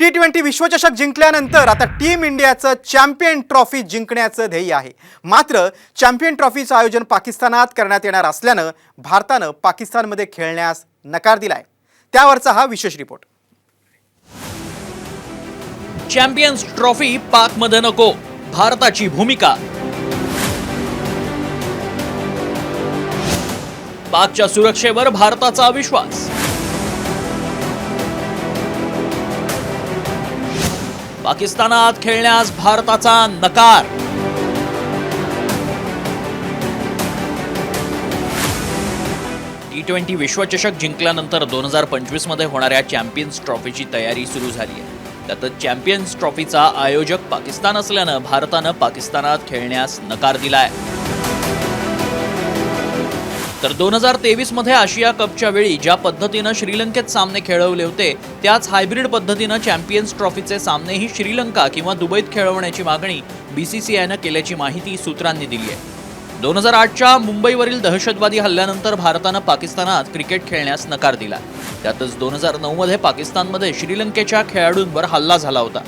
T twenty विश्वचषक जिंकल्यानंतर आता टीम इंडियाचं चॅम्पियन ट्रॉफी जिंकण्याचं ध्येय आहे. मात्र चॅम्पियन ट्रॉफीचं आयोजन पाकिस्तानात करण्यात येणार असल्यानं भारतानं पाकिस्तानमध्ये खेळण्यास नकार दिलाय. त्यावरचा हा विशेष रिपोर्ट. चॅम्पियन्स ट्रॉफी पाकमध्ये नको भारताची भूमिका. पाकच्या सुरक्षेवर भारताचा विश्वास पाकिस्तानात खेळण्यास भारताचा नकार. टी ट्वेंटी विश्वचषक जिंकल्यानंतर दोन हजार पंचवीसमध्ये होणाऱ्या चॅम्पियन्स ट्रॉफीची तयारी सुरू झाली आहे. त्यातच चॅम्पियन्स ट्रॉफीचा आयोजक पाकिस्तान असल्यानं भारतानं पाकिस्तानात खेळण्यास नकार दिलाय. तर दोन हजार तेवीसमध्ये आशिया कपच्या वेळी ज्या पद्धतीनं श्रीलंकेत सामने खेळवले होते त्याच हायब्रिड पद्धतीनं चॅम्पियन्स ट्रॉफीचे सामनेही श्रीलंका किंवा दुबईत खेळवण्याची मागणी बीसीसीआयनं केल्याची माहिती सूत्रांनी दिली आहे. दोन हजार आठच्या मुंबईवरील दहशतवादी हल्ल्यानंतर भारतानं पाकिस्तानात क्रिकेट खेळण्यास नकार दिला. त्यातच दोन हजार नऊमध्ये पाकिस्तानमध्ये श्रीलंकेच्या खेळाडूंवर हल्ला झाला होता.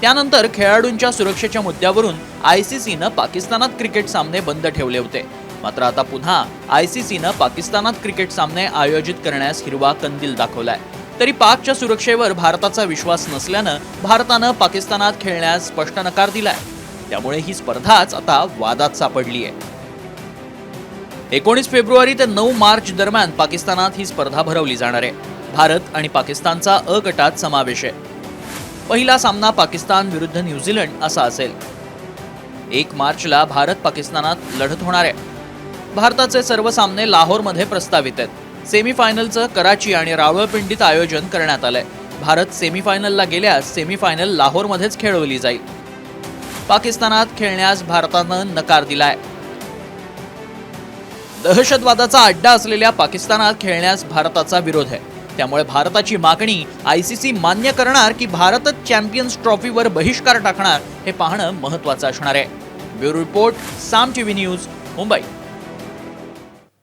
त्यानंतर खेळाडूंच्या सुरक्षेच्या मुद्द्यावरून आयसीसीनं पाकिस्तानात क्रिकेट सामने बंद ठेवले होते. मात्र आता पुन्हा आयसीसीनं पाकिस्तानात क्रिकेट सामने आयोजित करण्यास हिरवा कंदील दाखवलाय. तरी पाकच्या सुरक्षेवर भारताचा विश्वास नसल्यानं भारतानं पाकिस्तानात खेळण्यास स्पष्ट नकार दिलाय. त्यामुळे ही स्पर्धाच आता वादात सापडली आहे एकोणीस फेब्रुवारी ते नऊ मार्च दरम्यान पाकिस्तानात ही स्पर्धा भरवली जाणार आहे. भारत आणि पाकिस्तानचा अ गटात समावेश आहे. पहिला सामना पाकिस्तान विरुद्ध न्यूझीलंड असा असेल. एक मार्चला भारत पाकिस्तानात लढत होणार आहे. भारताचे सर्व सामने लाहोरमध्ये प्रस्तावित आहेत. सेमीफायनलचं कराची आणि रावळपिंडीत आयोजन करण्यात आलंय. भारत सेमीफायनलला गेल्यास सेमीफायनल लाहोरमध्येच खेळवली जाईल. पाकिस्तानात खेळण्यास भारतानं नकार दिलाय. दहशतवादाचा अड्डा असलेल्या पाकिस्तानात खेळण्यास भारताचा विरोध आहे. त्यामुळे भारताची मागणी आय सी सी मान्य करणार की भारतच चॅम्पियन्स ट्रॉफीवर बहिष्कार टाकणार हे पाहणं महत्वाचं असणार आहे. Bureau report Saam TV news Mumbai.